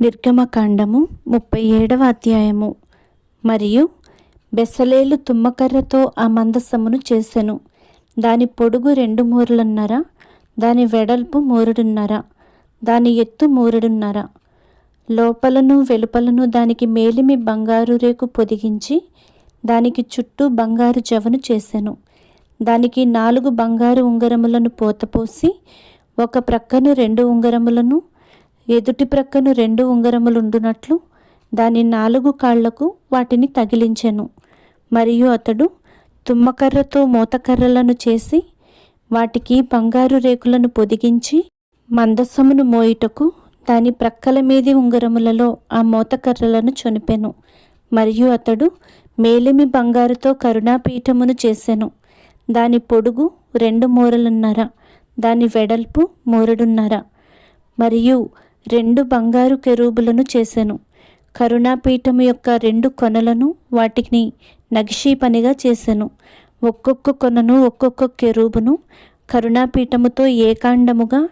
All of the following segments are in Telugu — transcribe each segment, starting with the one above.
నిర్గమకాండము ముప్పై ఏడవ అధ్యాయము. మరియు బెసలేలు తుమ్మకర్రతో ఆ మందసమును చేసెను. దాని పొడుగు రెండు మూరలున్నర దాని వెడల్పు మూరుడున్నర దాని ఎత్తు మూరుడున్నర. లోపలను వెలుపలను దానికి మేలిమి బంగారు రేకు పొదిగించి దానికి చుట్టూ బంగారు జవను చేసెను. దానికి నాలుగు బంగారు ఉంగరములను పోతపోసి ఒక ప్రక్కను రెండు ఉంగరములను ఎదుటి ప్రక్కను రెండు ఉంగరములుండునట్లు దాని నాలుగు కాళ్ళకు వాటిని తగిలించెను. మరియు అతడు తుమ్మకర్రతో మూతకర్రలను చేసి వాటికి బంగారు రేకులను పొదిగించి మందసమును మోయుటకు దాని ప్రక్కల మీది ఉంగరములలో ఆ మూతకర్రలను చొనిపెను. మరియు అతడు మేలిమి బంగారుతో కరుణాపీఠమును చేసెను. దాని పొడుగు రెండు మూరలున్నర దాని వెడల్పు మూరడున్నర. మరియు రెండు బంగారు కెరూబులను చేశాను కరుణాపీఠము యొక్క రెండు కొనలను వాటిని నగిషీ పనిగా చేశాను ఒక్కొక్క కొనను ఒక్కొక్క కెరూబును కరుణాపీఠముతో ఏకాండముగా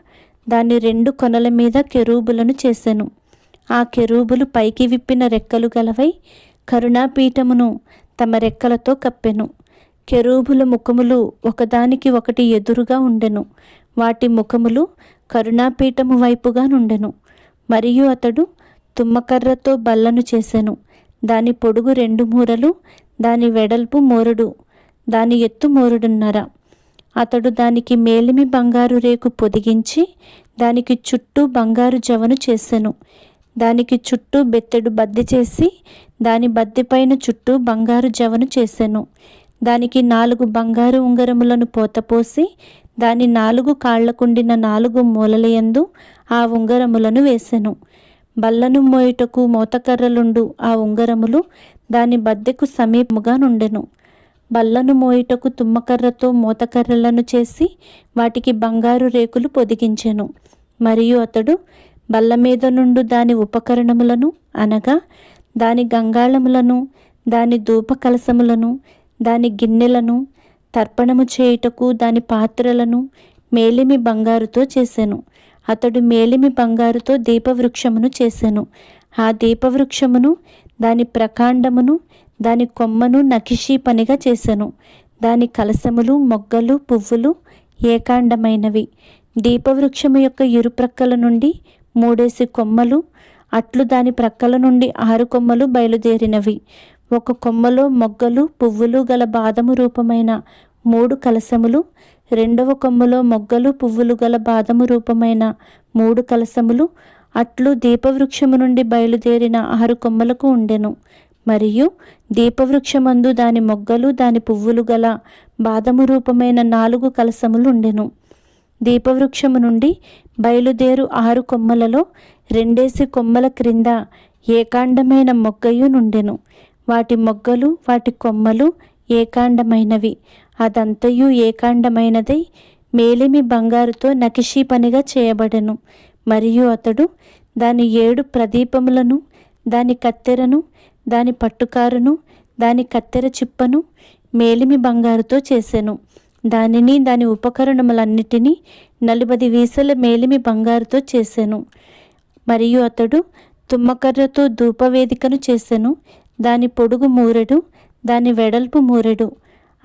దాని రెండు కొనల మీద కెరూబులను చేశాను ఆ కెరూబులు పైకి విప్పిన రెక్కలు గలవై కరుణాపీఠమును తమ రెక్కలతో కప్పెను. కెరూబుల ముఖములు ఒకదానికి ఒకటి ఎదురుగా ఉండెను. వాటి ముఖములు కరుణాపీఠము వైపుగా నుండెను. మరియు అతడు తుమ్మకర్రతో బల్లను చేసెను. దాని పొడుగు రెండు మూరలు దాని వెడల్పు మోరుడు దాని ఎత్తు మోరుడున్నర. అతడు దానికి మేలిమి బంగారు రేకు పొదిగించి దానికి చుట్టూ బంగారు జవను చేసెను. దానికి చుట్టూ బెత్తెడు బద్దె చేసి దాని బద్దెపైన చుట్టూ బంగారు జవను చేసెను. దానికి నాలుగు బంగారు ఉంగరములను పోతపోసి దాని నాలుగు కాళ్ళకుండిన నాలుగు మూలలయందు ఆ ఉంగరములను వేసెను. బల్లను మోయుటకు మోతకర్రలుండు ఆ ఉంగరములు దాని బద్దెకు సమీపముగా నుండెను. బల్లను మోయుటకు తుమ్మకర్రతో మోతకర్రలను చేసి వాటికి బంగారు రేకులు పొదిగించెను. మరియు అతడు బల్ల మీద నుండు దాని ఉపకరణములను అనగా దాని గంగాళములను దాని ధూప కలసములను దాని గిన్నెలను తర్పణము చేయుటకు దాని పాత్రలను మేలిమి బంగారుతో చేశాను అతడు మేలిమి బంగారుతో దీపవృక్షమును చేశాను ఆ దీపవృక్షమును దాని ప్రకాండమును దాని కొమ్మను నకిషీ పనిగా చేశాను దాని కలసములు మొగ్గలు పువ్వులు ఏకాండమైనవి. దీపవృక్షము యొక్క ఇరుప్రక్కల నుండి మూడేసి కొమ్మలు అట్లు దాని ప్రక్కల నుండి ఆరు కొమ్మలు బయలుదేరినవి. ఒక కొమ్మలో మొగ్గలు పువ్వులు గల బాదము రూపమైన మూడు కలసములు రెండవ కొమ్మలో మొగ్గలు పువ్వులు గల బాదము రూపమైన మూడు కలసములు అట్లు దీపవృక్షము నుండి బయలుదేరిన ఆరు కొమ్మలకు ఉండెను. మరియు దీపవృక్షమందు దాని మొగ్గలు దాని పువ్వులు గల బాదము రూపమైన నాలుగు కలసములు ఉండెను. దీపవృక్షము నుండి బయలుదేరు ఆరు కొమ్మలలో రెండేసి కొమ్మల క్రింద ఏకాండమైన మొగ్గయు నుండెను. వాటి మొగ్గలు వాటి కొమ్మలు ఏకాండమైనవి. అదంతయు ఏకాండమైనదై మేలిమి బంగారుతో నకిషీ పనిగా చేయబడెను. మరియు అతడు దాని ఏడు ప్రదీపములను దాని కత్తెరను దాని పట్టుకారును దాని కత్తెర చిప్పను మేలిమి బంగారుతో చేసెను. దానిని దాని ఉపకరణములన్నిటినీ నలుబది వీసల మేలిమి బంగారుతో చేసెను. మరియు అతడు తుమ్మకర్రతో ధూపవేదికను చేసెను. దాని పొడుగు మూరెడు దాని వెడల్పు మూరెడు.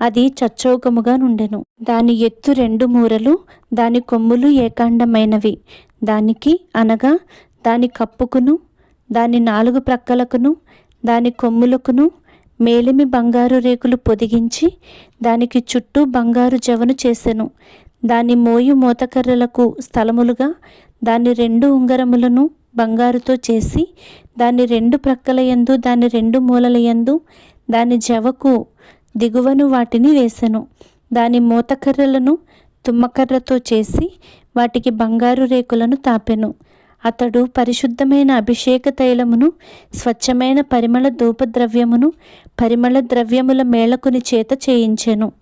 అది చచ్చౌకముగా నుండెను. దాని ఎత్తు రెండు మూరలు దాని కొమ్ములు ఏకాండమైనవి. దానికి అనగా దాని కప్పుకును దాని నాలుగు ప్రక్కలకును దాని కొమ్ములకును మేలిమి బంగారు రేకులు పొదిగించి దానికి చుట్టూ బంగారు జవను చేసెను. దాని మోయు మోతకర్రలకు స్థలములుగా దాని రెండు ఉంగరములను బంగారుతో చేసి దాని రెండు ప్రక్కలయందు దాని రెండు మూలలయందు దాని జవకు దిగువను వాటిని వేసెను. దాని మూతకర్రలను తుమ్మకర్రతో చేసి వాటికి బంగారు రేకులను తాపెను. అతడు పరిశుద్ధమైన అభిషేక తైలమును స్వచ్ఛమైన పరిమళ ధూపద్రవ్యమును పరిమళ ద్రవ్యముల మేళకుని చేత చేయించెను.